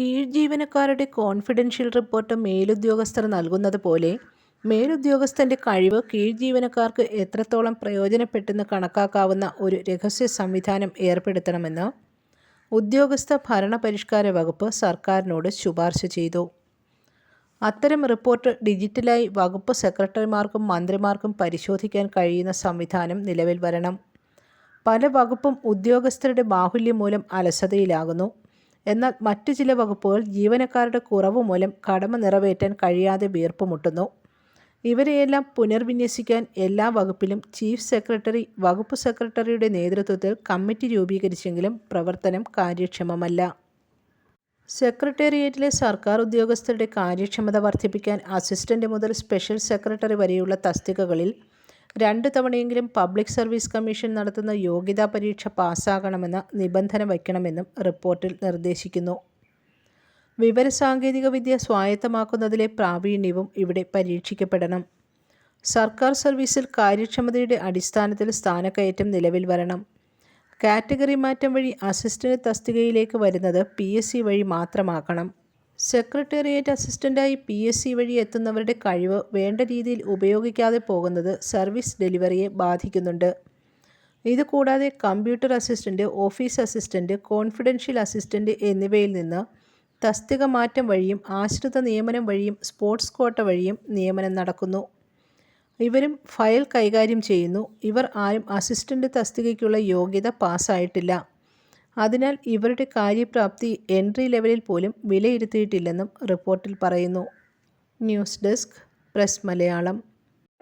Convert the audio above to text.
കീഴ് ജീവനക്കാരുടെ confidential report മേലുദ്യോഗസ്ഥർ നൽകുന്നത് പോലെ മേലുദ്യോഗസ്ഥന്റെ കഴിവ് കീഴ് ജീവനക്കാർക്ക് എത്രത്തോളം പ്രയോജനപ്പെട്ടെന്ന് കണക്കാക്കാവുന്ന ഒരു രഹസ്യ സംവിധാനം ഏർപ്പെടുത്തണമെന്ന് ഉദ്യോഗസ്ഥ ഭരണപരിഷ്കാര വകുപ്പ് സർക്കാരിനോട് ശുപാർശ ചെയ്തു. അത്തരം റിപ്പോർട്ട് ഡിജിറ്റലായി വകുപ്പ് സെക്രട്ടറിമാർക്കും മന്ത്രിമാർക്കും പരിശോധിക്കാൻ കഴിയുന്ന സംവിധാനം നിലവിൽ വരണം. പല വകുപ്പും ഉദ്യോഗസ്ഥരുടെ ബാഹുല്യം മൂലം അലസതയിലാകുന്നു. എന്നാൽ മറ്റു ചില വകുപ്പുകൾ ജീവനക്കാരുടെ കുറവ് മൂലം കടമ നിറവേറ്റാൻ കഴിയാതെ വീർപ്പുമുട്ടുന്നു. ഇവരെയെല്ലാം പുനർവിന്യസിക്കാൻ എല്ലാ വകുപ്പിലും ചീഫ് സെക്രട്ടറി വകുപ്പ് സെക്രട്ടറിയുടെ നേതൃത്വത്തിൽ കമ്മിറ്റി രൂപീകരിച്ചെങ്കിലും പ്രവർത്തനം കാര്യക്ഷമമല്ല. സെക്രട്ടേറിയറ്റിലെ സർക്കാർ ഉദ്യോഗസ്ഥരുടെ കാര്യക്ഷമത വർദ്ധിപ്പിക്കാൻ അസിസ്റ്റന്റ് മുതൽ സ്പെഷ്യൽ സെക്രട്ടറി വരെയുള്ള തസ്തികകളിൽ രണ്ട് തവണയെങ്കിലും പബ്ലിക് സർവീസ് കമ്മീഷൻ നടത്തുന്ന യോഗ്യതാ പരീക്ഷ പാസ്സാകണമെന്ന നിബന്ധന വയ്ക്കണമെന്നും റിപ്പോർട്ടിൽ നിർദ്ദേശിക്കുന്നു. വിവരസാങ്കേതികവിദ്യ സ്വായത്തമാക്കുന്നതിലെ പ്രാവീണ്യവും ഇവിടെ പരീക്ഷിക്കപ്പെടണം. സർക്കാർ സർവീസിൽ കാര്യക്ഷമതയുടെ അടിസ്ഥാനത്തിൽ സ്ഥാനക്കയറ്റം നിലവിൽ വരണം. കാറ്റഗറി മാറ്റം വഴി അസിസ്റ്റന്റ് തസ്തികയിലേക്ക് വരുന്നത് പി വഴി മാത്രമാക്കണം. സെക്രട്ടേറിയറ്റ് അസിസ്റ്റന്റായി പി എസ് സി വഴി എത്തുന്നവരുടെ കഴിവ് വേണ്ട രീതിയിൽ ഉപയോഗിക്കാതെ പോകുന്നത് സർവീസ് ഡെലിവറിയെ ബാധിക്കുന്നുണ്ട്. ഇതുകൂടാതെ computer assistant office assistant confidential assistant എന്നിവയിൽ നിന്ന് തസ്തിക മാറ്റം വഴിയും ആശ്രിത നിയമനം വഴിയും സ്പോർട്സ് കോട്ട വഴിയും നിയമനം നടക്കുന്നു. ഇവരും ഫയൽ കൈകാര്യം ചെയ്യുന്നു. ഇവർ ആരും അസിസ്റ്റന്റ് തസ്തികയ്ക്കുള്ള യോഗ്യത പാസ്സായിട്ടില്ല. അതിനാൽ ഇവരുടെ കാര്യപ്രാപ്തി എൻട്രി ലെവലിൽ പോലും വിലയിരുത്തിയിട്ടില്ലെന്നും റിപ്പോർട്ടിൽ പറയുന്നു. News desk press Malayalam.